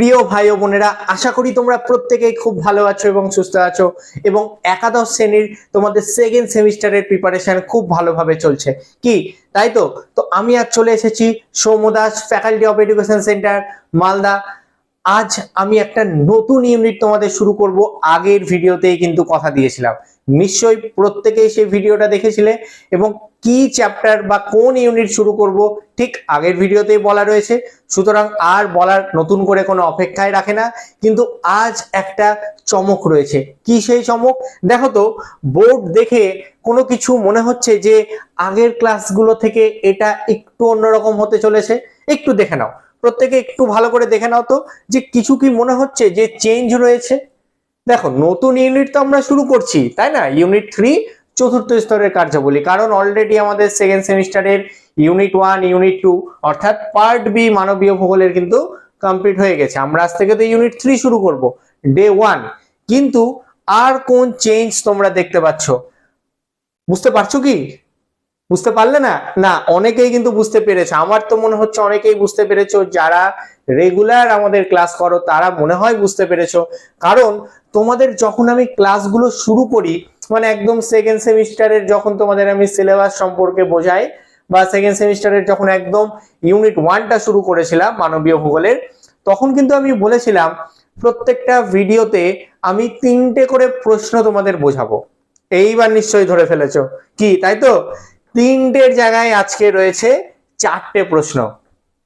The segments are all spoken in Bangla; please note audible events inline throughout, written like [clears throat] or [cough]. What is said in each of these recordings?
প্রিয় ভাই ও বোনেরা, আশা করি তোমরা প্রত্যেকেই খুব ভালো আছো এবং সুস্থ আছো এবং একাদশ শ্রেণির তোমাদের সেকেন্ড সেমিস্টারের প্রিপারেশন খুব ভালোভাবে চলছে। কি? তাই তো? তো আমি আজ চলে এসেছি Soumdas faculty of education centre Malda. আজ আমি একটা নতুন ইউনিট তোমাদের শুরু করব। আগের ভিডিওতেই কিন্তু কথা দিয়েছিলাম। নিশ্চয়ই প্রত্যেকেই সেই ভিডিওটা দেখেছিলে এবং কি চ্যাপ্টার বা কোন ইউনিট শুরু করব, ঠিক আগের ভিডিওতেই বলা রয়েছে। সুতরাং আর বলার নতুন করে কোনো অপেক্ষায় রাখে না। কিন্তু আজ একটা চমক রয়েছে। কি সেই চমক? দেখো তো বোর্ড দেখে কোনো কিছু মনে হচ্ছে যে আগের ক্লাসগুলো থেকে এটা একটু অন্যরকম হতে চলেছে। একটু দেখে নাও। প্রত্যেকে একটু ভালো করে দেখে নাও তো যে কিছু কি মনে হচ্ছে যে চেঞ্জ রয়েছে। দেখো, নতুন ইউনিট তো আমরা শুরু করছি, তাই না? ইউনিট থ্রি চতুর্থ স্তরের কার্যাবলী, কারণ অলরেডি আমাদের সেকেন্ড সেমিস্টারের ইউনিট ওয়ান ইউনিট টু অর্থাৎ পার্ট বি মানবীয় ভূগোলের কিন্তু কমপ্লিট হয়ে গেছে। আমরা আজ থেকে তো ইউনিট থ্রি শুরু করব ডে ওয়ান কিন্তু আর কোন চেঞ্জ তোমরা দেখতে পাচ্ছ? বুঝতে পারছ কি? বুঝতে পারলে না? না, অনেকেই কিন্তু বুঝতে পেরেছে। আমার তো মনে হচ্ছে অনেকেই বুঝতে পেরেছ। যারা রেগুলার আমাদের ক্লাস করো, তারা মনে হয় বুঝতে পেরেছ। কারণ তোমাদের যখন আমি ক্লাসগুলো শুরু করি মানে একদম সেকেন্ড সেমিস্টারের যখন তোমাদের আমি সিলেবাস সম্পর্কে বোঝাই, বা সেকেন্ড সেমিস্টারের যখন একদম ইউনিট ওয়ানটা শুরু করেছিলাম, মানবীয় ভূগোলের, তখন কিন্তু আমি বলেছিলাম, প্রত্যেকটা ভিডিওতে আমি তিনটে করে প্রশ্ন তোমাদের বোঝাবো। এইবার নিশ্চয়ই ধরে ফেলেছো। কি, তাই তো? তিনটের জায়গায় আজকে রয়েছে চারটে প্রশ্ন।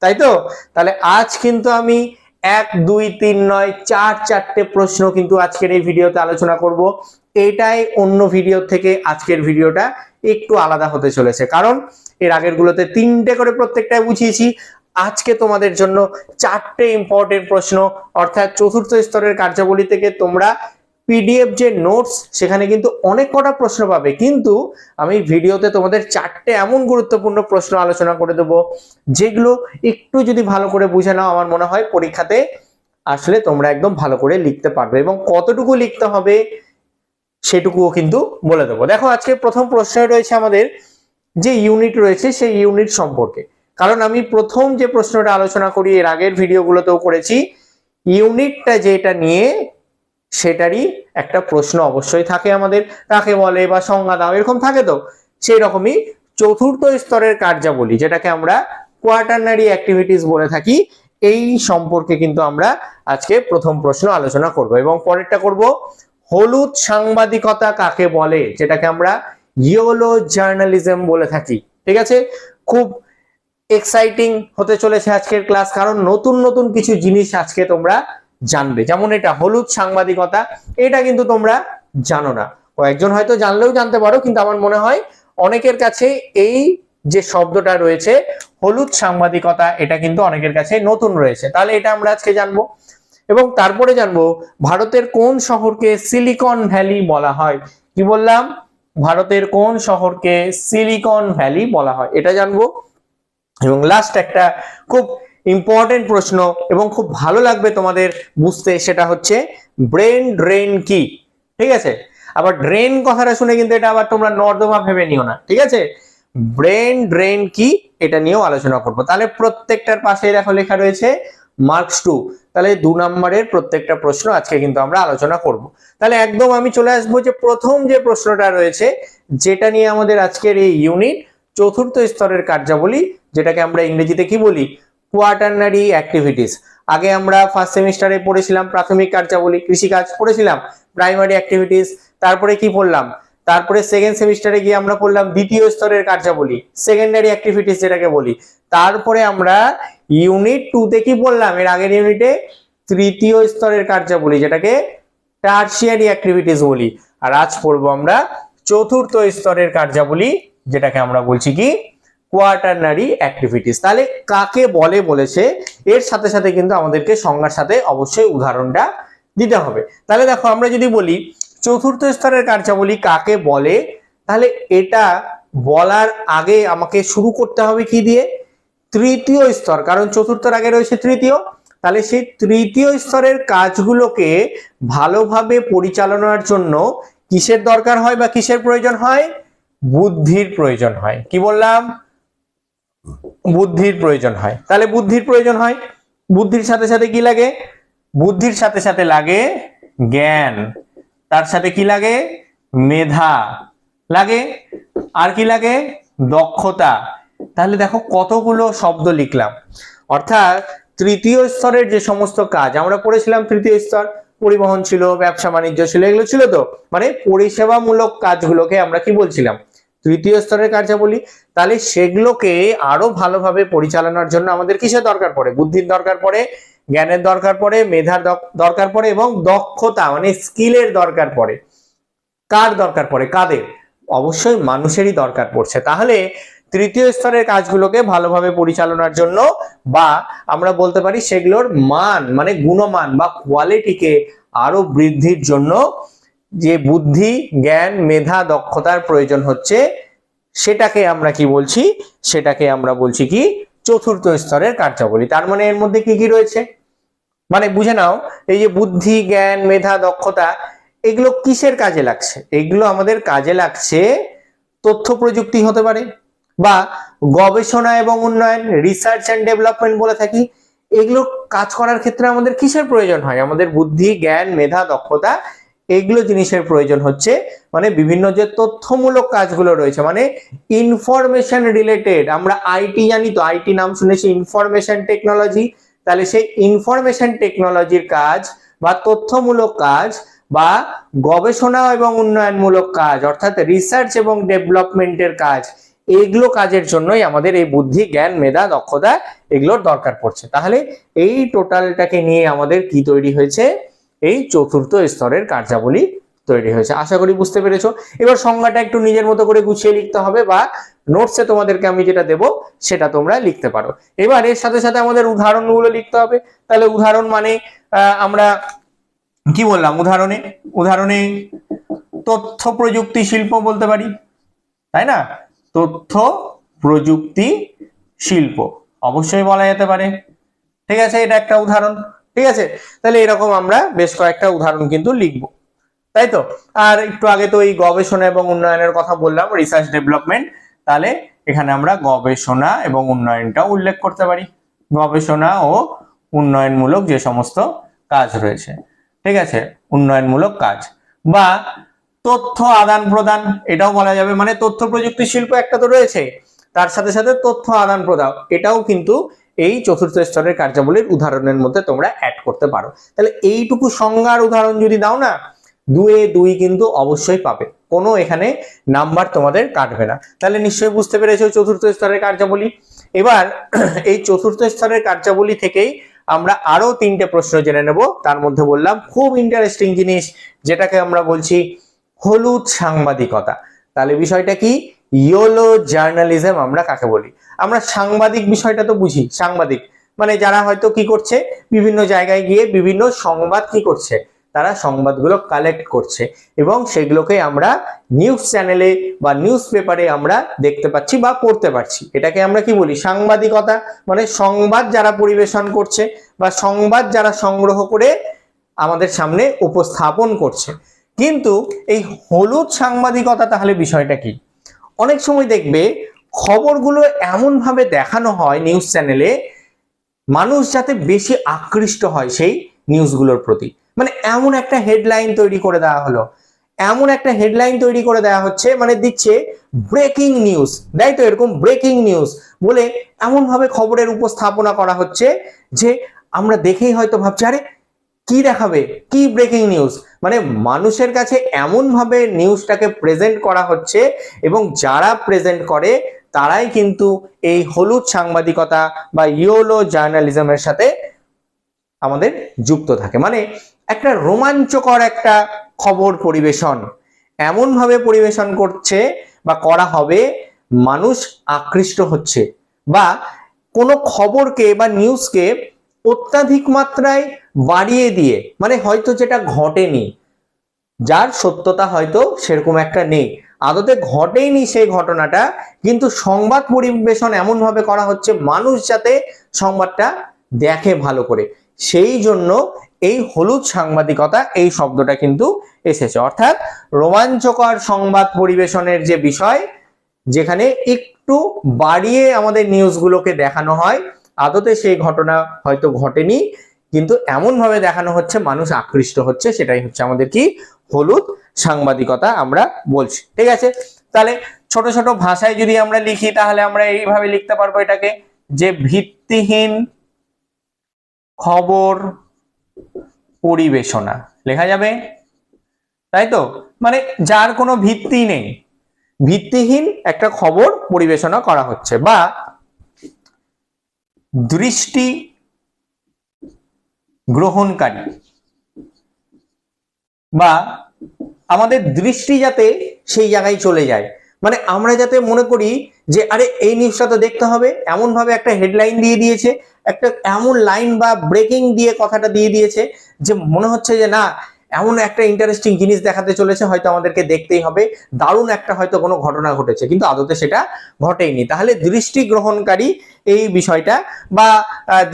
তাই তো? তাহলে আজ কিন্তু আমি এক, দুই, তিন, নয়, চার, চারটে প্রশ্ন কিন্তু আজকের এই ভিডিওতে আলোচনা করব। এটাই অন্য ভিডিও থেকে আজকের ভিডিওটা একটু আলাদা হতে চলেছে। কারণ এর আগের গুলোতে তিনটে করে প্রত্যেকটাই বুঝিয়েছি। আজকে তোমাদের জন্য চারটে ইম্পর্টেন্ট প্রশ্ন, অর্থাৎ চতুর্থ স্তরের কার্যাবলী থেকে তোমরা পিডিএফ যে নোটস সেখানে কিন্তু অনেক কটা প্রশ্ন পাবে। কিন্তু আমি ভিডিওতে তোমাদের চারটে এমন গুরুত্বপূর্ণ প্রশ্ন আলোচনা করে দেবো, যেগুলো একটু যদি ভালো করে বুঝে নাও, আমার মনে হয় পরীক্ষাতে আসলে তোমরা একদম ভালো করে লিখতে পারবে এবং কতটুকু লিখতে হবে সেটুকুও কিন্তু বলে দেবো। দেখো, আজকে প্রথম প্রশ্ন রয়েছে আমাদের যে ইউনিট রয়েছে সেই ইউনিট সম্পর্কে। কারণ আমি প্রথম যে প্রশ্নটা আলোচনা করি, এর আগের ভিডিওগুলোতেও করেছি ইউনিটটা যেটা নিয়ে সেটারই একটা প্রশ্ন অবশ্যই থাকে আমাদের। কাকে বলে বা সংজ্ঞা দাও, এরকম থাকে তো? সেই রকমই চতুর্থ স্তরের কার্যাবলী, যেটাকে আমরা কোয়াটারনারি অ্যাক্টিভিটিস বলে থাকি, এই সম্পর্কে কিন্তু আমরা আজকে প্রথম প্রশ্ন আলোচনা করব এবং পরেরটা করব, হলুদ সাংবাদিকতা কাকে বলে? যেটাকে আমরা ইয়োলো জার্নালিজম বলে থাকি, ঠিক আছে? খুব এক্সাইটিং হতে চলেছে আজকের ক্লাস কারণ নতুন নতুন কিছু জিনিস আজকে তোমরা জানবে। যেমন এটা হলুদ সাংবাদিকতা, এটা কিন্তু তোমরা জানো না। কয়েকজন হয়তো জানলেও জানতে পারো, কিন্তু আমার মনে হয় অনেকের কাছে এই যে শব্দটা রয়েছে, হলুদ সাংবাদিকতা, এটা কিন্তু অনেকের কাছে নতুন রয়েছে। তাহলে এটা আমরা আজকে জানব। এবং তারপরে জানব, ভারতের কোন শহরকে সিলিকন ভ্যালি বলা হয়? কি বললাম? ভারতের কোন শহরকে সিলিকন ভ্যালি বলা হয়? এটা জানব। এবং লাস্ট একটা খুব ইম্পর্টেন্ট প্রশ্ন এবং খুব ভালো লাগবে তোমাদের বুঝতে, সেটা হচ্ছে ব্রেন ড্রেন কি? ঠিক আছে? আবার ড্রেন কথাটা শুনে কিন্তু এটা আবার তোমরা নর্দমা ভেবে নিও না, ঠিক আছে? ব্রেন ড্রেন কি? এটা নিয়েও আলোচনা করব। তাহলে প্রত্যেকটার পাশে দেখো লেখা রয়েছে মার্কস টু তাহলে দু নম্বরের প্রত্যেকটা প্রশ্ন আজকে কিন্তু আমরা আলোচনা করব। তাহলে একদম আমি চলে আসব যে প্রথম যে প্রশ্নটা রয়েছে, যেটা নিয়ে আমাদের আজকের এই ইউনিট চতুর্থ স্তরের কার্যাবলী, যেটাকে আমরা ইংরেজিতে কি বলি? কোয়াটারনারি অ্যাক্টিভিটিস আগে আমরা ফার্স্ট সেমিস্টারে পড়েছিলাম, প্রাথমিক কার্যাবলী, কৃষিকাজ পড়েছিলাম প্রাইমারি অ্যাক্টিভিটিস তারপরে কি পড়লাম? তারপরে সেকেন্ড সেমিস্টারে গিয়ে আমরা পড়লাম দ্বিতীয় স্তরের কার্যাবলী সেকেন্ডারি অ্যাক্টিভিটিস যেটাকে বলি। তারপরে আমরা ইউনিট টু তে কি বললাম এর আগের ইউনিটে তৃতীয় স্তরের কার্যাবলী, যেটাকে টার্সিয়ারি অ্যাক্টিভিটিস বলি। আর আজ পড়ব আমরা চতুর্থ স্তরের কার্যাবলী, যেটাকে আমরা বলছি কি? কোয়াটারনারি অ্যাক্টিভিটিস তাহলে কাকে বলে বলেছে? এর সাথে সাথে কিন্তু আমাদেরকে সংজ্ঞার সাথে অবশ্যই উদাহরণটা দিতে হবে। তাহলে দেখো, আমরা যদি বলি চতুর্থ স্তরের কার্যাবলী কাকে বলে? তাহলে এটা বলার আগে আমাকে শুরু করতে হবে কি দিয়ে? তৃতীয় স্তর, কারণ চতুর্থর আগে রয়েছে তৃতীয়। তাহলে সেই তৃতীয় স্তরের কাজগুলোকে ভালোভাবে পরিচালনার জন্য কিসের দরকার হয় বা কিসের প্রয়োজন হয়? বুদ্ধির প্রয়োজন হয়। কি বললাম? বুদ্ধির প্রয়োজন হয়। তাহলে বুদ্ধির প্রয়োজন হয়। বুদ্ধির সাথে সাথে কি লাগে? বুদ্ধির সাথে সাথে লাগে জ্ঞান। তার সাথে কি লাগে? মেধা। লাগে? আর কি লাগে? দক্ষতা। তাহলে দেখো কতগুলো শব্দ লিখলাম। অর্থাৎ তৃতীয় স্তরের যে সমস্ত কাজ, আমরা পড়েছিলাম তৃতীয় স্তর। পরিবহন ছিল, ব্যবসা, বাণিজ্য ছিল, এগুলো ছিল তো? মানে পরিষেবামূলক কাজগুলোকে আমরা কি বলছিলাম? তৃতীয় স্তরের কার্যাবলী, তাহলে সেগুলোকে আরও ভালোভাবে পরিচালনার জন্য আমাদের কিসের দরকার পড়ে? বুদ্ধির দরকার পড়ে, জ্ঞানের দরকার পড়ে, মেধার দরকার পড়ে এবং দক্ষতা মানে স্কিলের দরকার পড়ে। কার দরকার পড়ে? কাদের? অবশ্যই মানুষেরই দরকার পড়ছে। তাহলে তৃতীয় স্তরের কাজগুলোকে ভালোভাবে পরিচালনার জন্য বা আমরা বলতে পারি সেগুলোর মান মানে গুণমান বা কোয়ালিটিকে আরও বৃদ্ধির জন্য যে বুদ্ধি, জ্ঞান, মেধা, দক্ষতার প্রয়োজন হচ্ছে, সেটাকে আমরা কি বলছি? সেটাকে আমরা বলছি কি? চতুর্থ স্তরের কার্যাবলী। তার মানে এর মধ্যে কি কি রয়েছে? মানে বুঝে নাও, এই যে বুদ্ধি, জ্ঞান, মেধা, দক্ষতা, এগুলো কিসের কাজে লাগছে? এগুলো আমাদের কাজে লাগছে তথ্য প্রযুক্তি হতে পারে বা গবেষণা এবং উন্নয়ন রিসার্চ অ্যান্ড ডেভেলপমেন্ট বলে থাকি। এগুলো কাজ করার ক্ষেত্রে আমাদের কিসের প্রয়োজন হয়? আমাদের বুদ্ধি, জ্ঞান, মেধা, দক্ষতা এগুলো জিনিসের প্রয়োজন হচ্ছে মানে বিভিন্ন যে তথ্যমূলক কাজগুলো রয়েছে মানে ইনফরমেশন রিলেটেড আমরা আইটি জানি তো আইটি নাম শুনেছি ইনফরমেশন টেকনোলজি তাহলে সেই ইনফরমেশন টেকনোলজির কাজ বা তথ্যমূলক কাজ বা গবেষণা এবং উন্নয়নমূলক কাজ, অর্থাৎ রিসার্চ এবং ডেভেলপমেন্টের কাজ এইগুলো কাজের জন্যই আমাদের এই বুদ্ধি, জ্ঞান, মেধা, দক্ষতা এগুলোর দরকার পড়ছে। তাহলে এই টোটালটাকে নিয়ে আমাদের কি তৈরি হয়েছে? এই চতুর্থ স্তরের কার্যাবলী তৈরি হয়েছে। আশা করি বুঝতে পেরেছ। এবার সংজ্ঞাটা একটু নিজের মতো করে গুছিয়ে লিখতে হবে বা নোটসে তোমাদেরকে আমি যেটা দেব, সেটা তোমরা লিখতে পারো। এবার এর সাথে সাথে আমাদের উদাহরণগুলো লিখতে হবে। তাহলে উদাহরণ মানে আমরা কি বললাম উদাহরণে? উদাহরণে তথ্য প্রযুক্তি শিল্প বলতে পারি, তাই না? তথ্য প্রযুক্তি শিল্প। অবশ্যই বলা যেতে পারে। ঠিক আছে, এটা একটা উদাহরণ। ঠিক আছে? তাহলে এরকম আমরা বেশ কয়েকটা উদাহরণ কিন্তু লিখব। তাই তো? আর একটু আগে তো এই গবেষণা এবং উন্নয়নের কথা বললাম রিসার্চ ডেভেলপমেন্ট তাহলে এখানে আমরা গবেষণা এবং উন্নয়নটা উল্লেখ করতে পারি। গবেষণা ও উন্নয়নমূলক যে সমস্ত কাজ রয়েছে, ঠিক আছে? উন্নয়নমূলক কাজ বা তথ্য আদান প্রদান, এটাও বলা যাবে। মানে তথ্য প্রযুক্তি শিল্প একটা তো রয়েছে, তার সাথে সাথে তথ্য আদান প্রদান, এটাও কিন্তু এই চতুর্থ স্তরের কার্যাবলীর উদাহরণের মধ্যে তোমরা অ্যাড করতে পারো। তাহলে এইটুকু সংজ্ঞার উদাহরণ যদি দাও না, দুয়ে দুই কিন্তু অবশ্যই পাবে। কোনো এখানে নাম্বার তোমাদের কাটবে না। তাহলে নিশ্চয়ই বুঝতে পেরেছ চতুর্থ স্তরের কার্যাবলী। এবার [clears throat] এই চতুর্থ স্তরের কার্যাবলী থেকেই আমরা আরও তিনটে প্রশ্ন জেনে নেব। তার মধ্যে বললাম, খুব ইন্টারেস্টিং জিনিস যেটাকে আমরা বলছি হলুদ সাংবাদিকতা। তাহলে বিষয়টা কি? ইয়োলো জার্নালিজম আমরা কাকে বলি? আমরা সাংবাদিক বিষয়টা তো বুঝি, সাংবাদিক। মানে যারা হয়তো কি করছে, বিভিন্ন জায়গায় গিয়ে বিভিন্ন সংবাদ কি করছে, তারা সংবাদগুলো কালেক্ট করছে এবং সেগুলোকে আমরা নিউজ চ্যানেলে বা নিউজ পেপারে আমরা দেখতে পাচ্ছি বা পড়তে পারছি। এটাকে আমরা কি বলি? সাংবাদিকতা। মানে সংবাদ যারা পরিবেশন করছে বা সংবাদ যারা সংগ্রহ করে আমাদের সামনে উপস্থাপন করছে। কিন্তু এই হলুদ সাংবাদিকতা তাহলে বিষয়টা কি? অনেক সময় দেখবে খবরগুলো এমনভাবে দেখানো হয় নিউজ চ্যানেলে মানুষ যাতে বেশি আকৃষ্ট হয় সেই নিউজগুলোর প্রতি। মানে এমন একটা হেডলাইন তৈরি করে দেওয়া হলো। এমন একটা হেডলাইন তৈরি করে দেওয়া হচ্ছে মানে দিচ্ছে ব্রেকিং নিউজ দেয় তো এরকম ব্রেকিং নিউজ বলে এমন ভাবে খবরের উপস্থাপনা করা হচ্ছে যে আমরা দেখেই হয়তো ভাবছি, আরে কি দেখাবে? কি ব্রেকিং নিউজ মানে মানুষের কাছে এমন ভাবে নিউজটাকে প্রেজেন্ট করা হচ্ছে এবং যারা প্রেজেন্ট করে তারাই কিন্তু এই হলুদ সাংবাদিকতা বা ইয়োলো জার্নালিজমের সাথে আমাদের যুক্ত থাকে। মানে একটা রোমাঞ্চকর একটা খবর পরিবেশন। এমন ভাবে পরিবেশন করছে বা করা হবে, মানুষ আকৃষ্ট হচ্ছে বা কোনো খবরকে বা নিউজকে অত্যাধিক মাত্রায় বাড়িয়ে দিয়ে মানে হয়তো যেটা ঘটেনি, যার সত্যতা হয়তো সেরকম একটা নেই। আদতে ঘটেইনি সেই ঘটনাটা, কিন্তু সংবাদ পরিবেশন এমন ভাবে করা হচ্ছে, মানুষ যাতে সংবাদটা দেখে ভালো করে। সেই জন্য এই হলুদ সাংবাদিকতা, এই শব্দটা কিন্তু এসেছে। অর্থাৎ রোমাঞ্চকর সংবাদ পরিবেশনের যে বিষয়, যেখানে একটু বাড়িয়ে আমাদের নিউজগুলোকে দেখানো হয়, আদতে সেই ঘটনা হয়তো ঘটেনি, কিন্তু এমন ভাবে দেখানো হচ্ছে, মানুষ আকৃষ্ট হচ্ছে, সেটাই হচ্ছে আমাদের কি? হলুদ সাংবাদিকতা আমরা বলছি, ঠিক আছে? তাহলে ছোট ছোট ভাষায় যদি আমরা লিখি, তাহলে আমরা এইভাবে লিখতে পারব এটাকে যে ভিত্তিহীন খবর পরিবেশনা, লেখা যাবে? তাই তো? মানে যার কোনো ভিত্তি নেই, ভিত্তিহীন একটা খবর পরিবেশনা করা হচ্ছে বা দৃষ্টি গ্রহণকারী বা আমাদের দৃষ্টি যাতে সেই জায়গায় চলে যায়। মানে আমরা যাতে মনে করি যে, আরে, এই নিউজটা তো দেখতে হবে এমন ভাবে একটা হেডলাইন দিয়ে দিয়েছে, একটা এমন লাইন বা ব্রেকিং দিয়ে কথাটা দিয়ে দিয়েছে যে মনে হচ্ছে যে, না, এমন একটা ইন্টারেস্টিং জিনিস দেখাতে চলেছে, হয়তো আমাদেরকে দেখতেই হবে, দারুণ একটা হয়তো কোনো ঘটনা ঘটেছে, কিন্তু আদতে সেটা ঘটেইনি। তাহলে দৃষ্টি গ্রহণকারী এই বিষয়টা বা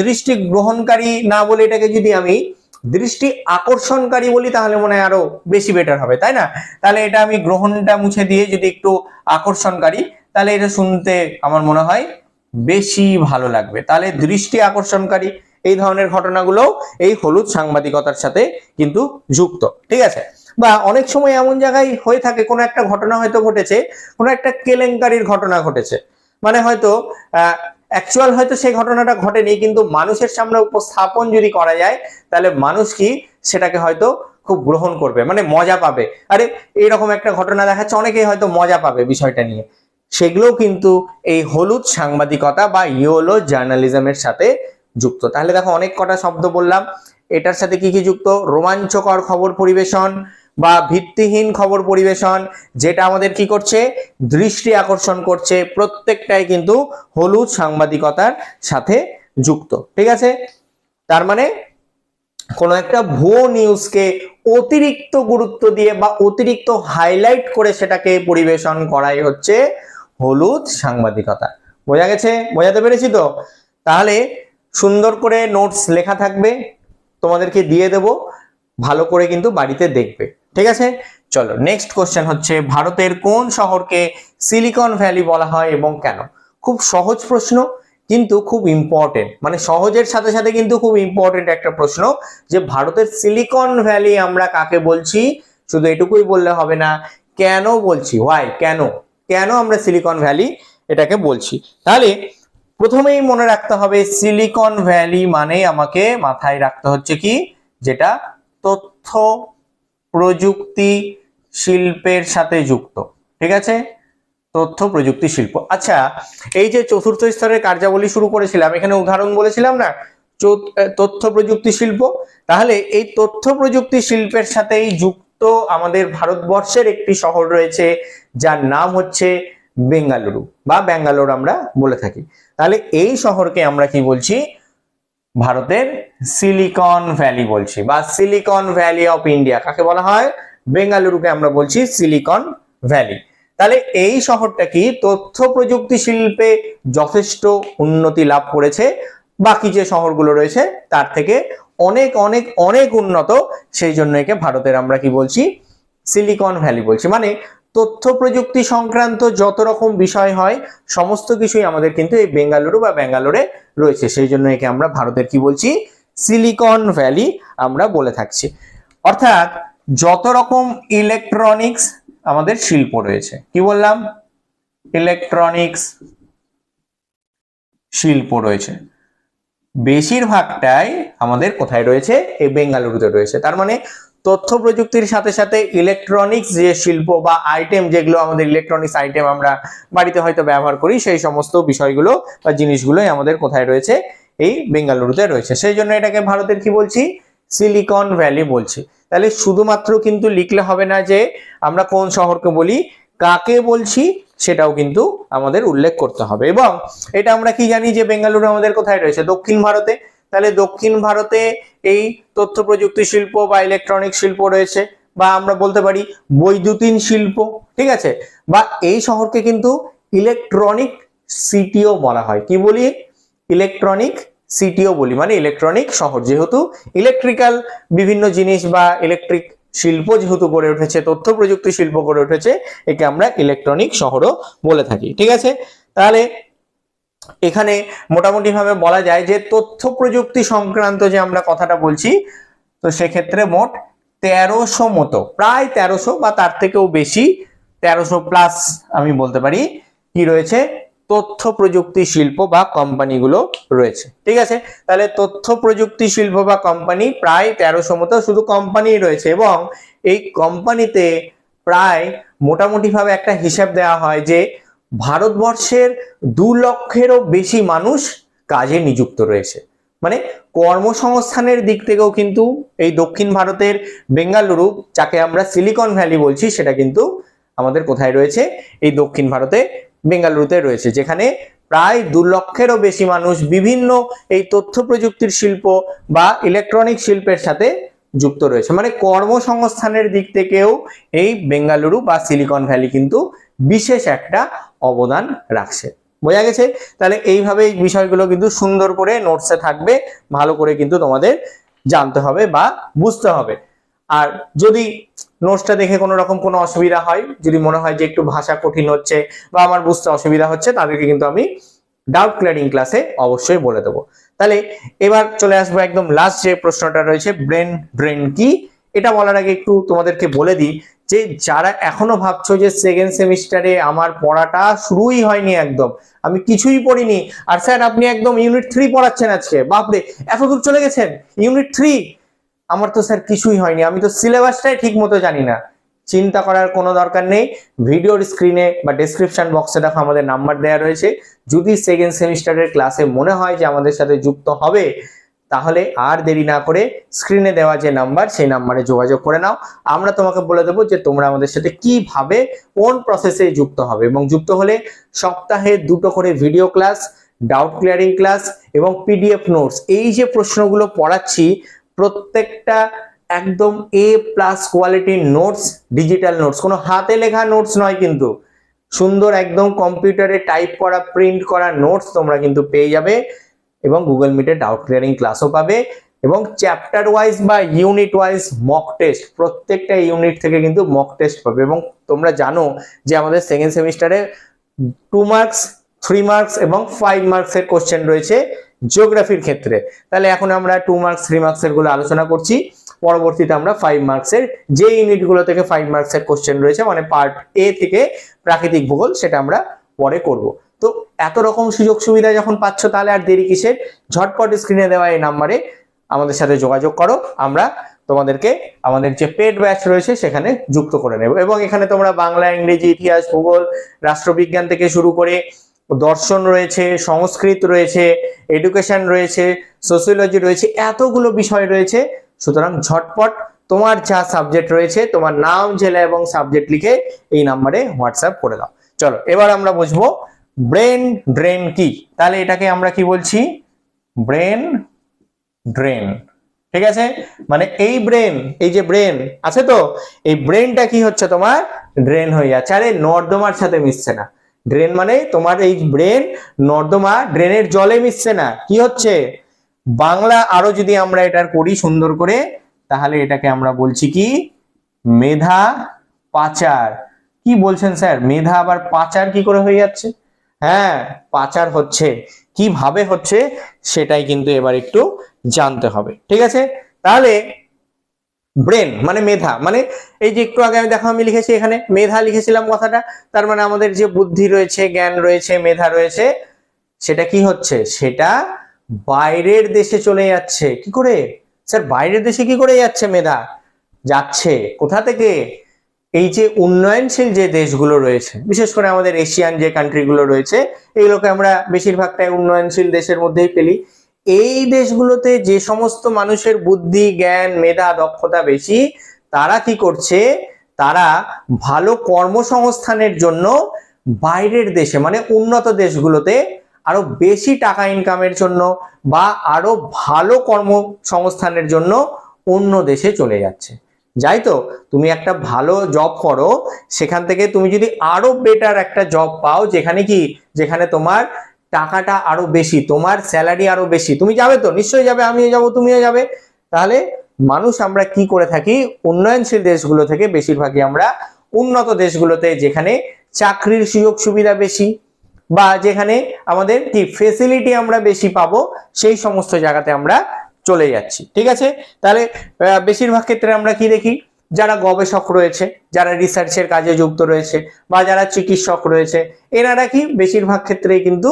দৃষ্টি গ্রহণকারী না বলে এটাকে যদি আমি দৃষ্টি আকর্ষণকারী বলি তাহলে মনে হয় আরও বেশি বেটার হবে, তাই না? তাহলে এটা আমি গ্রহণটা মুছে দিয়ে যদি একটু আকর্ষণকারী, তাহলে এটা শুনতে আমার মনে হয় বেশি ভালো লাগবে। তাহলে দৃষ্টি আকর্ষণকারী, এই ধরনের ঘটনাগুলো এই হলুদ সাংবাদিকতার সাথে কিন্তু যুক্ত, ঠিক আছে? বা অনেক সময় এমন জায়গায় হয়ে থাকে, কোনো একটা ঘটনা হয়তো ঘটেছে, কোনো একটা কেলেঙ্কারির ঘটনা ঘটেছে। মানে হয়তো অ্যাকচুয়াল হয়তো সেই ঘটনাটা ঘটেনি, কিন্তু মানুষের সামনে উপস্থাপন যদি করা যায়, তাহলে মানুষ কি সেটাকে হয়তো খুব গ্রহণ করবে মানে মজা পাবে। আরে, এইরকম একটা ঘটনা দেখাচ্ছে, অনেকেই হয়তো মজা পাবে বিষয়টা নিয়ে। সেগুলোও কিন্তু এই হলুদ সাংবাদিকতা বা ইয়োলো জার্নালিজমের সাথে যুক্ত। তাহলে দেখো, অনেক কটা শব্দ বললাম। এটার সাথে কি কি যুক্ত? রোমাঞ্চকর খবর পরিবেশন বা ভিত্তিহীন খবর পরিবেশন, যেটা আমাদের কি করছে? দৃষ্টি আকর্ষণ করছে প্রত্যেকটাই কিন্তু হলুদ সাংবাদিকতার সাথে যুক্ত, ঠিক আছে? তার মানে কোনো একটা ভুয়ো নিউজকে অতিরিক্ত গুরুত্ব দিয়ে বা অতিরিক্ত হাইলাইট করে সেটাকে পরিবেশন করাই হচ্ছে হলুদ সাংবাদিকতা। বোঝা গেছে? বোঝাতে পেরেছি তো? তাহলে সুন্দর করে নোটস লেখা থাকবে, তোমাদেরকে দিয়ে দেব, ভালো করে কিন্তু বাড়িতে দেখবে। ঠিক আছে? চলো নেক্সট কোশ্চেন হচ্ছে, ভারতের কোন শহরকে সিলিকন ভ্যালি বলা হয় এবং কেন? খুব সহজ প্রশ্ন, কিন্তু খুব ইম্পর্টেন্ট মানে সহজের সাথে সাথে কিন্তু খুব ইম্পর্টেন্ট একটা প্রশ্ন, যে ভারতের সিলিকন ভ্যালি আমরা কাকে বলছি? শুধু এটুকুই বললে হবে না, কেন বলছি? ওয়াই কেন? কেন আমরা সিলিকন ভ্যালি এটাকে বলছি? তাহলে, প্রথমেই মনে রাখতে হবে সিলিকন ভ্যালি মানে আমাকে মাথায় রাখতে হচ্ছে কি? যেটা তথ্য। প্রযুক্তি শিল্পের সাথে যুক্ত, ঠিক আছে? তথ্য প্রযুক্তি শিল্প। আচ্ছা এই যে চতুর্থ স্তরের কার্যাবলী শুরু করেছিলাম, এখানে উদাহরণ বলেছিলাম না? তথ্য প্রযুক্তি শিল্প। তাহলে এই তথ্য প্রযুক্তি শিল্পের সাথেই যুক্ত আমাদের ভারতবর্ষের একটি শহর রয়েছে, যার নাম হচ্ছে বেঙ্গালুরু, বা ব্যাঙ্গালোর আমরা বলে থাকি। তাহলে এই শহরকে আমরা কি বলছি? ভারতের সিলিকন ভ্যালি বলছি বা সিলিকন ভ্যালি অফ ইন্ডিয়া কাকে বলা হয়? বেঙ্গালুরুকে আমরা বলছি সিলিকন ভ্যালি তাহলে এই শহরটা কি? তথ্য প্রযুক্তি শিল্পে যথেষ্ট উন্নতি লাভ করেছে। বাকি যে শহরগুলো রয়েছে, তার থেকে অনেক অনেক অনেক উন্নত। সেই জন্য একে ভারতের আমরা কি বলছি? সিলিকন ভ্যালি বলছি। মানে তথ্য প্রযুক্তি সংক্রান্ত যত রকম বিষয় হয়, সমস্ত কিছুই আমাদের কিন্তু এই বেঙ্গালুরু বা ব্যাঙ্গালোরে রয়েছে। সেই জন্য একে আমরা ভারতের কি বলছি? সিলিকন ভ্যালি আমরা বলে থাকছি। অর্থাৎ যত রকম ইলেকট্রনিক্স আমাদের শিল্প রয়েছে। কি বললাম? ইলেকট্রনিক্স শিল্প রয়েছে। বেশিরভাগটাই আমাদের কোথায় রয়েছে? এই বেঙ্গালুরুতে রয়েছে। তার মানে তথ্য প্রযুক্তির সাথে সাথে ইলেকট্রনিক্স যে শিল্প বা আইটেম যেগুলো আমাদের ইলেকট্রনিক্স আইটেম আমরা বাড়িতে হয়তো ব্যবহার করি, সেই সমস্ত বিষয়গুলো বা জিনিসগুলোই আমাদের কোথায় রয়েছে? এই বেঙ্গালুরুতে রয়েছে। সেই জন্য এটাকে ভারতের কি বলছি? সিলিকন ভ্যালি বলছি। তাহলে শুধুমাত্র কিন্তু লিখলে হবে না যে আমরা কোন শহরকে বলি, কাকে বলছি, সেটাও কিন্তু আমাদের উল্লেখ করতে হবে। এবং এটা আমরা কি জানি যে বেঙ্গালুরু আমাদের কোথায় রয়েছে? দক্ষিণ ভারতে। তাহলে দক্ষিণ ভারতে এই তথ্য প্রযুক্তি শিল্প বা ইলেকট্রনিক শিল্প রয়েছে বা আমরা বলতে পারি বৈদ্যুতিন শিল্প, ঠিক আছে? বা এই শহরকে কিন্তু ইলেকট্রনিক সিটিও বলা হয়। কি বলি? ইলেকট্রনিক সিটিও বলি মানে ইলেকট্রনিক শহর। যেহেতু ইলেকট্রিক্যাল বিভিন্ন জিনিস বা ইলেকট্রিক শিল্প যেহেতু গড়ে উঠেছে, তথ্য প্রযুক্তি শিল্প গড়ে উঠেছে, একে আমরা ইলেকট্রনিক শহরও বলে থাকি, ঠিক আছে? তাহলে এখানে মোটামুটি ভাবে বলা যায় যে তথ্য প্রযুক্তি সংক্রান্ত যে আমরা কথাটা বলছি, তো সেক্ষেত্রে মোট তেরোশো মতো, প্রায় তেরোশো বা তার থেকেও বেশি, তেরোশো প্লাস আমি বলতে পারি, কি রয়েছে? তথ্য প্রযুক্তি শিল্প বা কোম্পানিগুলো রয়েছে। ঠিক আছে? তাহলে তথ্য প্রযুক্তি শিল্প বা কোম্পানি প্রায় তেরোশো মতো শুধু কোম্পানি রয়েছে এবং এই কোম্পানিতে প্রায় মোটামুটি ভাবে একটা হিসাব দেওয়া হয় যে ভারতবর্ষের দু লক্ষেরও বেশি মানুষ কাজে নিযুক্ত রয়েছে। মানে কর্মসংস্থানের দিক থেকেও কিন্তু এই দক্ষিণ ভারতের বেঙ্গালুরু, যাকে আমরা সিলিকন ভ্যালি বলছি, সেটা কিন্তু আমাদের কোথায় রয়েছে? এই দক্ষিণ ভারতে বেঙ্গালুরুতে রয়েছে, যেখানে প্রায় দু লক্ষেরও বেশি মানুষ বিভিন্ন এই তথ্য প্রযুক্তির শিল্প বা ইলেকট্রনিক শিল্পের সাথে যুক্ত রয়েছে। মানে কর্মসংস্থানের দিক থেকেও এই বেঙ্গালুরু বা সিলিকন ভ্যালি কিন্তু বিশেষ একটা অবদান রাখছে। বোঝা গেছে? তাহলে এইভাবে এই বিষয়গুলো কিন্তু সুন্দর করে নোটসে থাকবে, ভালো করে কিন্তু তোমাদের জানতে হবে বা বুঝতে হবে। আর যদি নোটসটা দেখে কোনো রকম কোনো অসুবিধা হয়, যদি মনে হয় যে একটু ভাষা কঠিন হচ্ছে বা আমার বুঝতে অসুবিধা হচ্ছে, তাদেরকে কিন্তু আমি ডাউট ক্লিয়ারিং ক্লাসে অবশ্যই বলে দেবো। তাহলে এবার চলে আসব একদম লাস্ট যে প্রশ্নটা রয়েছে ব্রেন ড্রেন কি? এটা বলার আগে একটু তোমাদেরকে বলে দিই যে যারা এখনও ভাবছ যে সেকেন্ড সেমিস্টারে আমার পড়াটা শুরুই হয়নি একদম, আমি কিছুই পড়িনি। আর স্যার আপনি একদম ইউনিট থ্রি পড়াচ্ছেন আজকে, বাপরে, এত দূর চলে গেছেন? ইউনিট থ্রি আমার তো স্যার কিছুই হয়নি, আমি তো সিলেবাসটাই ঠিক মতো জানি না। চিন্তা করার কোনো দরকার নেই। ভিডিওর স্ক্রিনে বা ডেসক্রিপশন বক্সে দেখো, আমাদের নাম্বার দেওয়া রয়েছে। যদি সেকেন্ড সেমিস্টারের ক্লাসে মনে হয় যে আমাদের সাথে যুক্ত হবে তাহলে আর দেরি না করে স্ক্রিনে দেওয়া যে নাম্বার সেই নাম্বারে যোগাযোগ করে নাও। আমরা তোমাকে বলে দেবো যে তোমরা আমাদের সাথে কীভাবে কোন প্রসেসে যুক্ত হবে এবং যুক্ত হলে সপ্তাহে দুটো করে video class doubt clearing class এবং পিডিএফ নোটস এই যে প্রশ্নগুলো পড়াচ্ছি, প্রত্যেকটা একদম এ প্লাস কোয়ালিটির নোটস ডিজিটাল নোটস কোনো হাতে লেখা নোটস নয় কিন্তু। সুন্দর একদম কম্পিউটারে টাইপ করা প্রিন্ট করা নোটস তোমরা কিন্তু পেয়ে যাবে। এবং গুগল মিটে ডাউট ক্লিয়ারিং ক্লাসও পাবে এবং চ্যাপ্টার ওয়াইজ বা ইউনিট ওয়াইজ মক টেস্ট প্রত্যেকটা ইউনিট থেকে কিন্তু মক টেস্ট পাবে এবং তোমরা জানো যে আমাদের সেকেন্ড সেমিস্টারে টু মার্কস থ্রি মার্কস এবং ফাইভ মার্কসের কোশ্চেন রয়েছে জিওগ্রাফির ক্ষেত্রে। তাহলে এখন আমরা টু মার্কস থ্রি মার্কসেরগুলো আলোচনা করছি। পরবর্তীতে আমরা ফাইভ মার্কসের যে ইউনিটগুলো থেকে ফাইভ মার্কসের কোশ্চেন রয়েছে মানে পার্ট এ থেকে প্রাকৃতিক ভূগোল, সেটা আমরা পরে করব। তো এত রকম সুযোগ সুবিধা যখন পাচ্ছ তাহলে আর দেরি কিসের? ঝটপট স্ক্রিনে দেওয়া এই নাম্বারে আমাদের সাথে যোগাযোগ করো। আমরা তোমাদেরকে আমাদের যে পেড ব্যাচ রয়েছে সেখানে যুক্ত করে নেব। এবং এখানে তোমরা বাংলা, ইংরেজি, ইতিহাস, ভূগোল, রাষ্ট্রবিজ্ঞান থেকে শুরু করে দর্শন রয়েছে, সংস্কৃত রয়েছে এডুকেশন রয়েছে সোসিওলজি রয়েছে, এতগুলো বিষয় রয়েছে। সুতরাং ঝটপট তোমার যা সাবজেক্ট রয়েছে, তোমার নাম, জেলা এবং সাবজেক্ট লিখে এই নাম্বারে হোয়াটসঅ্যাপ করে দাও। চলো, এবার আমরা বুঝব ব্রেন ড্রেন কি? তাহলে এটাকে আমরা কি বলছি? Brain drain. ঠিক আছে? মানে এই ব্রেন, এই যে ব্রেন, আছে তো? এই ব্রেনটা কি হচ্ছে তোমার? ড্রেন হয়ে যাচ্ছে। আরে নর্দমার সাথে মিশছে না। ড্রেন মানে তোমার এই ব্রেন নর্দমা ড্রেনের জলে মিশছে না। কি হচ্ছে? বাংলা আরও যদি আমরা এটার করি সুন্দর করে, তাহলে এটাকে আমরা বলছি কি? মেধা পাচার। কি বলছেন স্যার? মেধা আবার পাচার কি করে হয়ে যাচ্ছে? হ্যাঁ পাচার হচ্ছে। কীভাবে হচ্ছে সেটাই কিন্তু এবার একটু জানতে হবে। ঠিক আছে? তাহলে ব্রেন মানে মেধা মানে এই যে একটু আগে আমি দেখো আমি লিখেছি এখানে, মেধা লিখেছিলাম কথাটা, তার মানে আমাদের যে বুদ্ধি রয়েছে, জ্ঞান রয়েছে, মেধা রয়েছে, সেটা কি হচ্ছে? সেটা বাইরের দেশে চলে যাচ্ছে। কি করে? স্যার, বাইরের দেশে কি করে যাচ্ছে মেধা? যাচ্ছে। কোথা থেকে? এই যে উন্নয়নশীল যে দেশগুলো রয়েছে, বিশেষ করে আমাদের এশিয়ান যে কান্ট্রিগুলো রয়েছে, এগুলোকে আমরা বেশিরভাগটাই উন্নয়নশীল দেশের মধ্যেই পেলি এই দেশগুলোতে যে সমস্ত মানুষের বুদ্ধি, জ্ঞান, মেধা, দক্ষতা বেশি, তারা কি করছে? তারা ভালো কর্মসংস্থানের জন্য বাইরের দেশে মানে উন্নত দেশগুলোতে আরও বেশি টাকা ইনকামের জন্য বা আরও ভালো কর্মসংস্থানের জন্য অন্য দেশে চলে যাচ্ছে। যাই তো, তুমি একটা ভালো জব করো, সেখান থেকে তুমি যদি আরও বেটার একটা জব পাও, যেখানে কি, যেখানে তোমার টাকাটা আরও বেশি, তোমার স্যালারি আরও বেশি, তুমি যাবে তো, নিশ্চয়ই যাবে, আমিও যাব, তুমিও যাবে। তাহলে মানুষ আমরা কি করে থাকি? উন্নয়নশীল দেশগুলো থেকে বেশিরভাগই আমরা উন্নত দেশগুলোতে, যেখানে চাকরির সুযোগ সুবিধা বেশি, বা যেখানে আমাদের কি ফেসিলিটি আমরা বেশি পাবো, সেই সমস্ত জায়গাতে আমরা চলে যাচ্ছি, ঠিক আছে? তাহলে বেশিরভাগ ক্ষেত্রে আমরা কি দেখি? যারা গবেষক রয়েছে, যারা রিসার্চের কাজে যুক্ত রয়েছে বা যারা চিকিৎসক রয়েছে, এনারা কি বেশিরভাগ ক্ষেত্রেই কিন্তু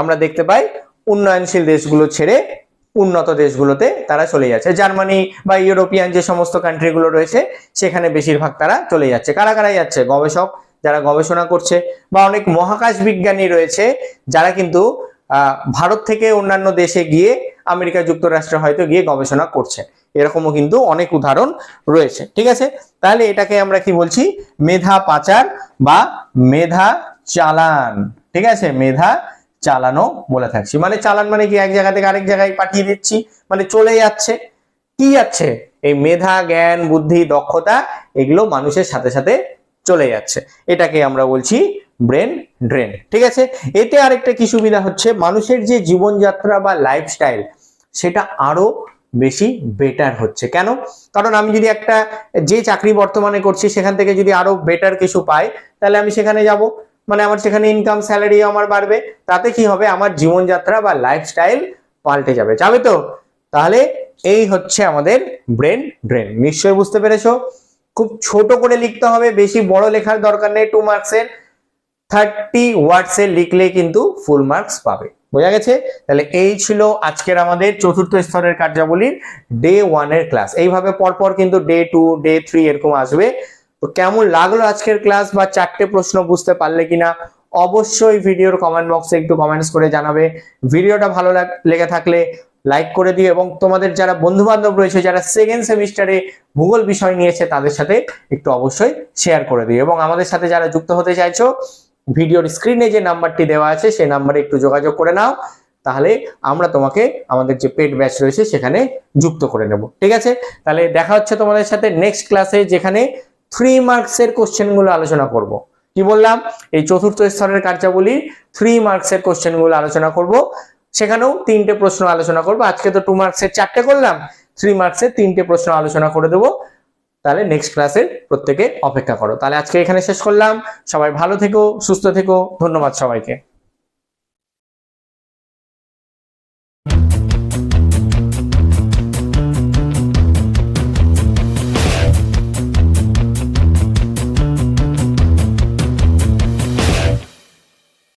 আমরা দেখতে পাই উন্নয়নশীল দেশগুলো ছেড়ে উন্নত দেশগুলোতে তারা চলে যাচ্ছে। জার্মানি বা ইউরোপিয়ান যে সমস্ত কান্ট্রিগুলো রয়েছে, সেখানে বেশিরভাগ তারা চলে যাচ্ছে। কারা কারা যাচ্ছে? গবেষক, যারা গবেষণা করছে বা অনেক মহাকাশ বিজ্ঞানী রয়েছে, যারা কিন্তু ভারত থেকে অন্যান্য দেশে গিয়ে আমেরিকা যুক্তরাষ্ট্রে হয়তো গিয়ে গবেষণা করছে। এরকমও কিন্তু অনেক উদাহরণ রয়েছে, ঠিক আছে? তাহলে এটাকে আমরা কি বলছি? মেধা পাচার বা মেধা চালান, ঠিক আছে? মেধা চালানো বলে থাকছি। মানে চালান মানে কি? এক জায়গা থেকে আরেক জায়গায় পাঠিয়ে দিচ্ছি মানে চলে যাচ্ছে। কি যাচ্ছে? এই মেধা, জ্ঞান, বুদ্ধি, দক্ষতা, এগুলো মানুষের সাথে সাথে চলে যাচ্ছে। এটাকে আমরা বলছি ব্রেন ড্রেন, ঠিক আছে? এতে আরেকটা কি সুবিধা হচ্ছে? মানুষের যে জীবনযাত্রা বা লাইফস্টাইল সেটা আরও বেশি বেটার হচ্ছে। কেন? কারণ আমি যদি একটা, যে চাকরি বর্তমানে করছি, সেখান থেকে যদি আরও বেটার কিছু পাই, তাহলে আমি সেখানে যাব। মানে আমার সেখানে ইনকাম স্যালারি আমার বাড়বে। তাতে কি হবে? আমার জীবনযাত্রা বা লাইফস্টাইল পাল্টে যাবে। যাবে তো? তাহলে এই হচ্ছে আমাদের ব্রেন ড্রেন। নিশ্চয়ই বুঝতে পেরেছ? খুব ছোট করে লিখতে হবে, বেশি বড় লেখার দরকার নেই টু মার্কসের থার্টি ওয়ার্ডসে লিখলে কিন্তু ফুল মার্কস পাবে। বোঝা গেছে? তাহলে এই ছিল আজকের আমাদের চতুর্থ স্তরের কার্যাবলীর ডে ওয়ানের ক্লাস এইভাবে পরপর কিন্তু ডে টু ডে থ্রি এরকম আসবে। তো কেমন লাগল আজকের ক্লাস বা চারটে প্রশ্ন বুঝতে পারলে কিনা? অবশ্যই ভিডিওর কমেন্ট বক্সে একটু কমেন্টস করে জানাবে। ভিডিওটা ভালো লাগ- থাকলে লাইক করে দিও এবং তোমাদের যারা বন্ধু বান্ধব রয়েছে, যারা সেকেন্ড সেমিস্টারে ভূগোল বিষয় নিয়েছে, তাদের সাথে একটু অবশ্যই শেয়ার করে দিও এবং আমাদের সাথে যারা যুক্ত হতে চাইছো ভিডিওর স্ক্রিনে যে নাম্বারটি দেওয়া আছে, সেই নাম্বারে একটু যোগাযোগ করে নাও। তাহলে আমরা তোমাকে আমাদের যে পেড ব্যাচ রয়েছে, সেখানে যুক্ত করে নেব। ঠিক আছে? তাহলে দেখা হচ্ছে তোমাদের সাথে নেক্সট ক্লাসে যেখানে থ্রি মার্কসের কোশ্চেনগুলো আলোচনা করব। কি বললাম? এই চতুর্থ স্তরের কার্যাবলী থ্রি মার্কসের কোশ্চেনগুলো আলোচনা করব। সেখানেও তিনটে প্রশ্ন আলোচনা করব। আজকে তো টু মার্কসের চারটে করলাম। থ্রি মার্কসের তিনটে প্রশ্ন আলোচনা করে দেবো। তাহলে নেক্সট ক্লাসের প্রত্যেকে অপেক্ষা করো। তাহলে আজকে এখানে শেষ করলাম। সবাই ভালো থেকো, সুস্থ থেকো। ধন্যবাদ সবাইকে।